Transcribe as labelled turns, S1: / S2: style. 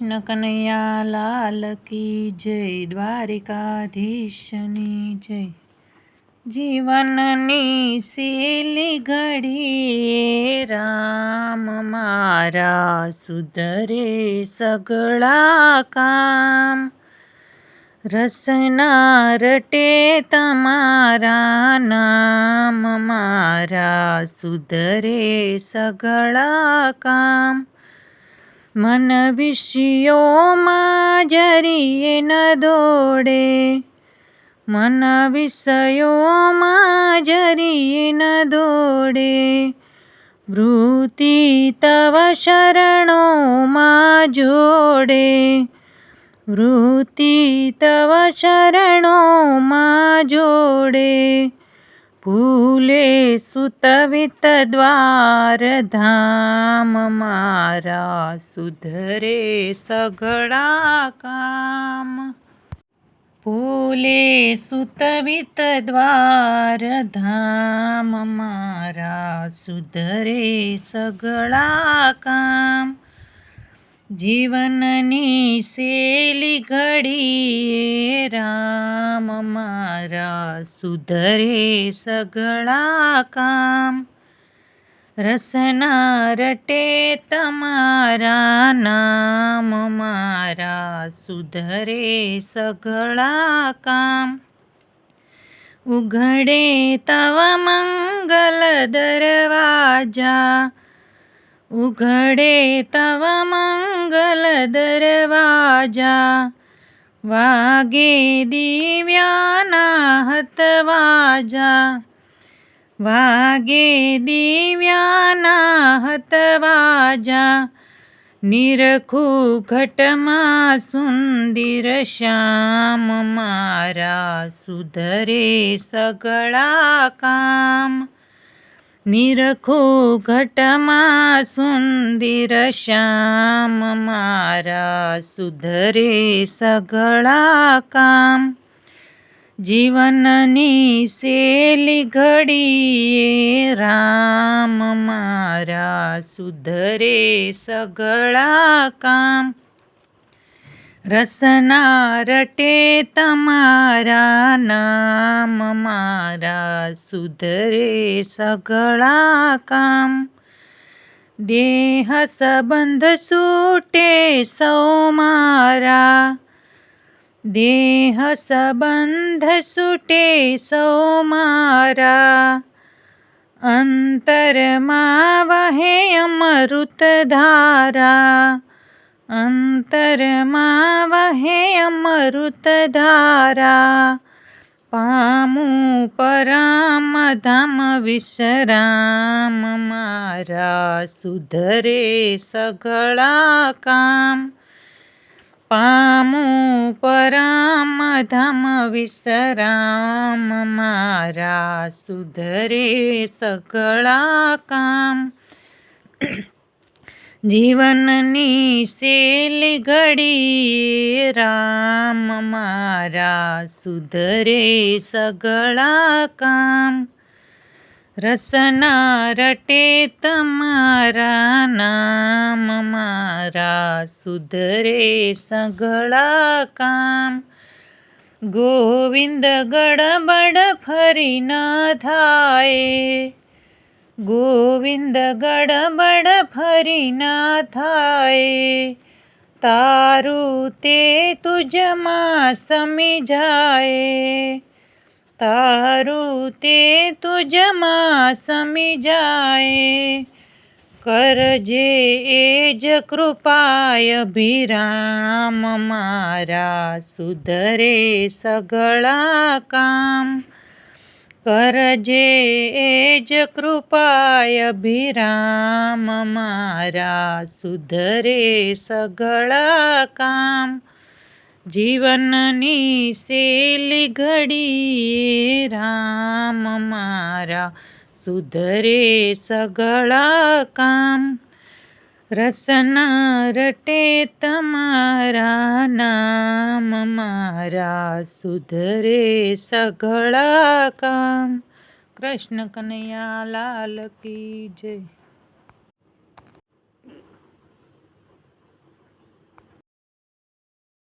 S1: કૃષ્ણ કનૈયા લાલ કી જય, દ્વારિકાધીશની જય. જીવનની સેલી ઘડીએ રામ મારા સુધરે સગળા કામ. રસના રટે તમારા નામ મારા સુધરે સગળા કામ. મન વિષયોમાં જરીએ ન દોડે. મન વિષયોમાં જરીએ ન દોડે. વૃત્તિ તવ શરણોમાં જોડે. વૃત્તિ તવ શરણોમાં જોડે. ફૂલે સુતવિત દ્વાર ધામ મારા સુધરે સગળા કામ ફૂલે સુતવિત દ્વાર ધામ મારા સુધરે સગળા કામ જીવનની શેલી ઘડીએ રામ મારા સુધરે સગળા કામ. રસના રટે તમારા નામ મારા સુધરે સગળા કામ. ઉઘડે તવ મંગલ દરવાજા ઉઘડે તવ મંગલ દરવાજા. વાગે દિવ્યાના હતવાજા. વાગે દિવ્યાના હતવાજા. નિરખું ઘટમાં સુંદર શ્યામ, મારા સુધરે સગળા કામ. નિરખો ઘટમાં સુંદર શ્યામ મારા સુધરે સગળા કામ. જીવનની સેલી ઘડીએ રામ મારા સુધરે સગળા કામ. રસના રટે તમારા નામ, મારા સુધરે સગળા કામ. દેહ સંબંધ છૂટે સૌ મારા. દેહ સંબંધ છૂટે સૌ મારા. અંતરમાં વહે અમૃત ધારા. અંતરમાં વહે અમૃત ધારા પામું પરામ ધામ વિશ્રામ, મારા સુધરે સગળા કામ. પામું પરામ ધામ વિશ્રામ, મારા સુધરે સગળા કામ. જીવનની સેલ ઘડી રામ મારા સુધરે સગળા કામ. રસના રટે તમારા નામ મારા સુધરે સગળા કામ. ગોવિંદ ગડબડ ફરી ન થાય. ગોવિંદ ગડબડ ફરી ના થાય તારું તે તુજમાં સમી જાય તારું તે તુજમાં સમી જાય કરજે એ જ કૃપાય અભિરામ, મારા સુધરે સગળા કામ. કરજે એ જ કૃપાય અભિરામ, મારા સુધરે સગળા કામ. જીવનની સેલી ઘડી રામ, મારા સુધરે સગળા કામ. રસના રટે તમારા નામ મારા સુધરે સઘળા કામ. કૃષ્ણ કનૈયા લાલ કી જય.